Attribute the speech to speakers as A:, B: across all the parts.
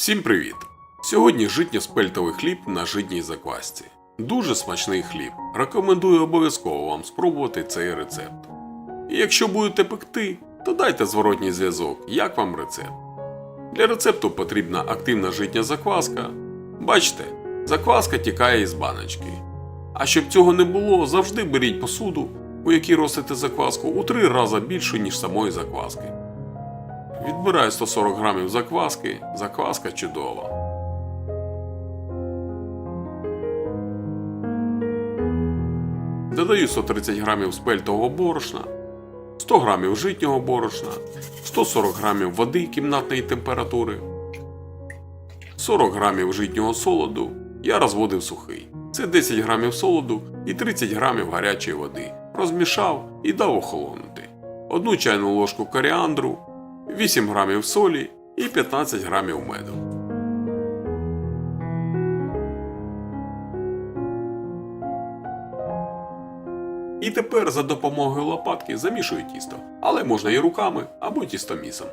A: Всім привіт! Сьогодні житньо-спельтовий хліб на житній заквасці. Дуже смачний хліб. Рекомендую обов'язково вам спробувати цей рецепт. І якщо будете пекти, то дайте зворотній зв'язок, як вам рецепт. Для рецепту потрібна активна житня закваска. Бачите, закваска тікає із баночки. А щоб цього не було, завжди беріть посуду, у якій ростите закваску, у три рази більшу, ніж самої закваски. Відбираю 140 грамів закваски, закваска чудова. Додаю 130 грамів спельтового борошна, 100 грамів житнього борошна, 140 грамів води кімнатної температури, 40 грамів житнього солоду я розводив сухий. Це 10 грамів солоду і 30 грамів гарячої води. Розмішав і дав охолонути. Одну чайну ложку коріандру, 8 грамів солі і 15 грамів меду. І тепер за допомогою лопатки замішую тісто, але можна і руками або тістомісом.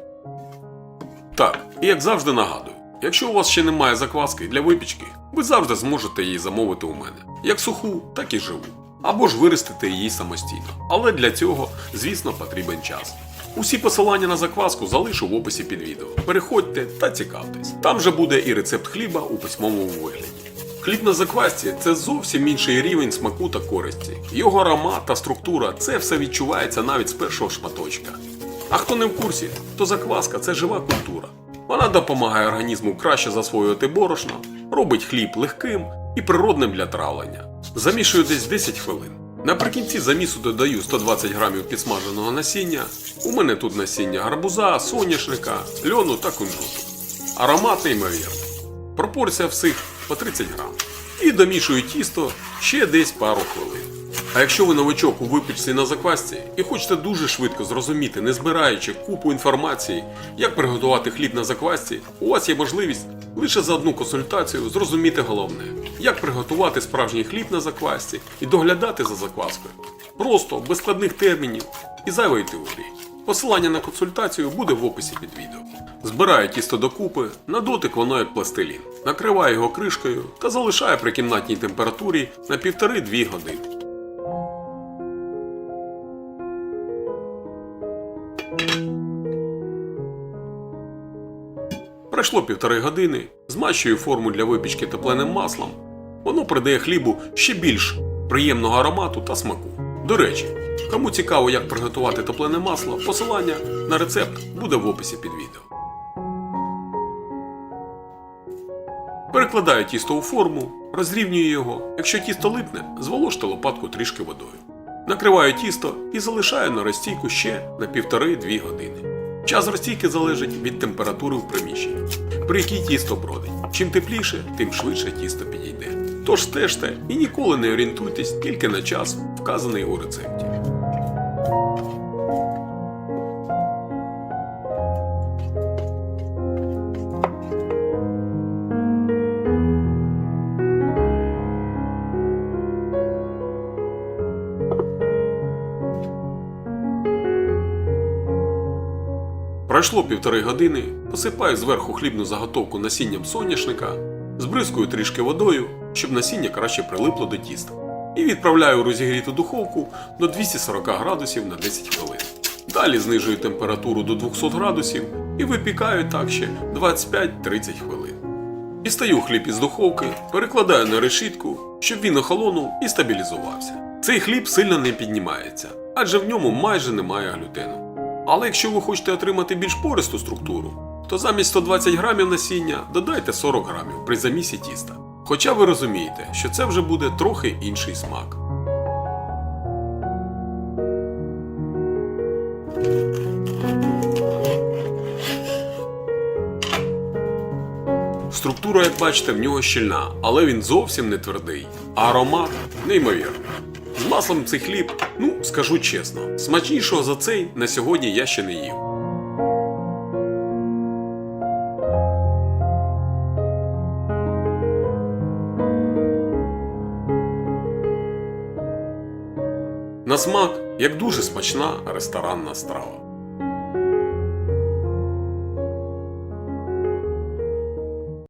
A: Так, і як завжди нагадую, якщо у вас ще немає закваски для випічки, ви завжди зможете її замовити у мене, як суху, так і живу. Або ж виростити її самостійно. Але для цього, звісно, потрібен час. Усі посилання на закваску залишу в описі під відео. Переходьте та цікавтесь. Там же буде і рецепт хліба у письмовому вигляді. Хліб на заквасці це зовсім інший рівень смаку та користі. Його аромат та структура це все відчувається навіть з першого шматочка. А хто не в курсі, то закваска це жива культура. Вона допомагає організму краще засвоювати борошно, робить хліб легким і природним для травлення. Замішую десь 10 хвилин. Наприкінці замісу додаю 120 грамів підсмаженого насіння. У мене тут насіння гарбуза, соняшника, льону та кунжуту. Аромат неймовірний. Пропорція всіх по 30 грам. І домішую тісто ще десь пару хвилин. А якщо ви новичок у випічці на заквасці і хочете дуже швидко зрозуміти, не збираючи купу інформації, як приготувати хліб на заквасці, у вас є можливість лише за одну консультацію зрозуміти головне, як приготувати справжній хліб на заквасці і доглядати за закваскою. Просто без складних термінів і зайвої теорії. Посилання на консультацію буде в описі під відео. Збираю тісто докупи, на дотик воно як пластилін. Накриваю його кришкою та залишаю при кімнатній температурі на 1,5-2 години. Пройшло півтори години, змащую форму для випічки тепленим маслом. Воно придає хлібу ще більш приємного аромату та смаку. До речі, кому цікаво, як приготувати топлене масло, посилання на рецепт буде в описі під відео. Перекладаю тісто у форму, розрівнюю його. Якщо тісто липне, зволожте лопатку трішки водою. Накриваю тісто і залишаю на розстійку ще на 1,5-2 години. Час розтійки залежить від температури в приміщенні, при якій тісто бродить. Чим тепліше, тим швидше тісто підійде. Тож стежте і ніколи не орієнтуйтесь тільки на час, вказаний у рецепті. Пройшло півтори години, посипаю зверху хлібну заготовку насінням соняшника, збризкую трішки водою, щоб насіння краще прилипло до тіста. І відправляю у розігріту духовку до 240 градусів на 10 хвилин. Далі знижую температуру до 200 градусів і випікаю так ще 25-30 хвилин. Дістаю хліб із духовки, перекладаю на решітку, щоб він охолонув і стабілізувався. Цей хліб сильно не піднімається, адже в ньому майже немає глютену. Але якщо ви хочете отримати більш пористу структуру, то замість 120 грамів насіння додайте 40 грамів при замісі тіста. Хоча ви розумієте, що це вже буде трохи інший смак. Структура, як бачите, в нього щільна, але він зовсім не твердий. А аромат неймовірний. З маслом цей хліб, ну скажу чесно, смачнішого за цей на сьогодні я ще не їв. На смак, як дуже смачна ресторанна страва.